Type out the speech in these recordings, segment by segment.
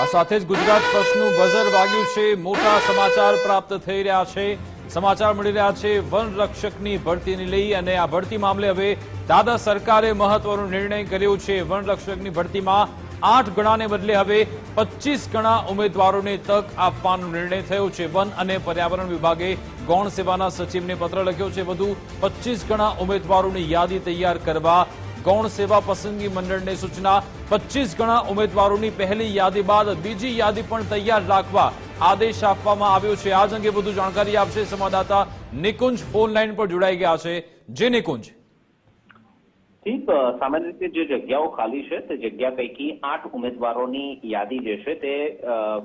આ સાથે જ ગુજરાત ફર્સ્ટનું બઝર વાગ્યું છે. મોટા સમાચાર પ્રાપ્ત થઈ રહ્યા છે. સમાચાર મળી રહ્યા છે વન રક્ષકની ભરતીને લઈ અને આ ભરતી મામલે હવે દાદા સરકારે મહત્વનો નિર્ણય કર્યો છે. વન રક્ષકની ભરતીમાં આઠ ગણાને બદલે હવે પચીસ ગણા ઉમેદવારોને તક આપવાનો નિર્ણય થયો છે. વન અને પર્યાવરણ વિભાગે ગૌણ સેવાના સચિવને પત્ર લખ્યો છે. વધુ પચીસ ગણા ઉમેદવારોની યાદી તૈયાર કરવા ગૌણ સેવા પસંદગી મંડળને સૂચના. પચીસ ગણા ઉમેદવારોની પહેલી યાદી બાદ બીજી યાદી પણ તૈયાર રાખવા આદેશ આપવામાં આવ્યો છે. આજ અંગે વધુ જાણકારી આપશે સંવાદદાતા નિકુંજ ફોન લાઈન પર જોડાઈ ગયા છે. જે નિકુંજ. ઠીક સામાન્ય રીતે જે જગ્યાઓ ખાલી છે, તે જગ્યા પૈકી આઠ ઉમેદવારોની યાદી જે છે તે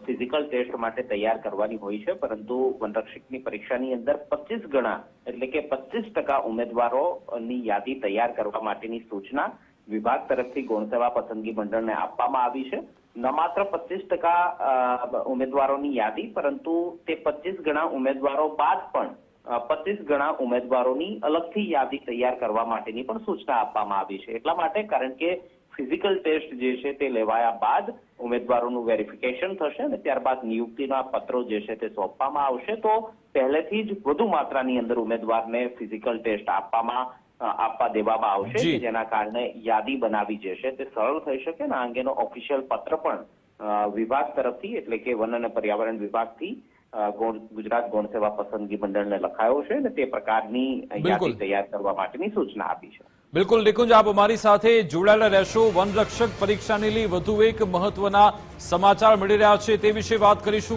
ફિઝિકલ ટેસ્ટ માટે તૈયાર કરવાની હોય છે, પરંતુ વનરક્ષકની પરીક્ષાની અંદર પચીસ ગણા એટલે કે પચીસ ટકા ઉમેદવારોની યાદી તૈયાર કરવા માટેની સૂચના વિભાગ તરફથી ગૌણસેવા પસંદગી મંડળને આપવામાં આવી છે. ન માત્ર પચીસ ટકા ઉમેદવારોની યાદી, પરંતુ તે પચીસ ગણા ઉમેદવારો બાદ પણ પચીસ ગણા ઉમેદવારોની અલગથી યાદી તૈયાર કરવા માટેની પણ સૂચના આપવામાં આવી છે. એટલા માટે કારણ કે ફિઝિકલ ટેસ્ટ જે છે તે લેવાયા બાદ ઉમેદવારોનું વેરિફિકેશન થશે અને ત્યારબાદ નિયુક્તિના પત્રો જે છે તે સોંપવામાં આવશે તો પહેલેથી જ વધુ માત્રાની અંદર ઉમેદવારને ફિઝિકલ ટેસ્ટ આપવામાં આપવા દેવામાં આવશે જેના કારણે યાદી બનાવી જે છે તે સરળ થઈ શકે અને આ અંગેનો ઓફિશિયલ પત્ર પણ વિભાગ તરફથી એટલે કે વન અને પર્યાવરણ વિભાગથી ગુજરાત ગૌણ સેવા પસંદગી મંડળને લખાયો છે અને તે પ્રકારની. યાદી તૈયાર કરવા માટેની સૂચના આપી છે. બિલકુલ નિકુંજ આપ અમારી સાથે જોડાયેલા રહેશો. વનરક્ષક પરીક્ષાને લઈ વધુ એક મહત્વના સમાચાર મળી રહ્યા છે તે વિશે વાત કરીશું.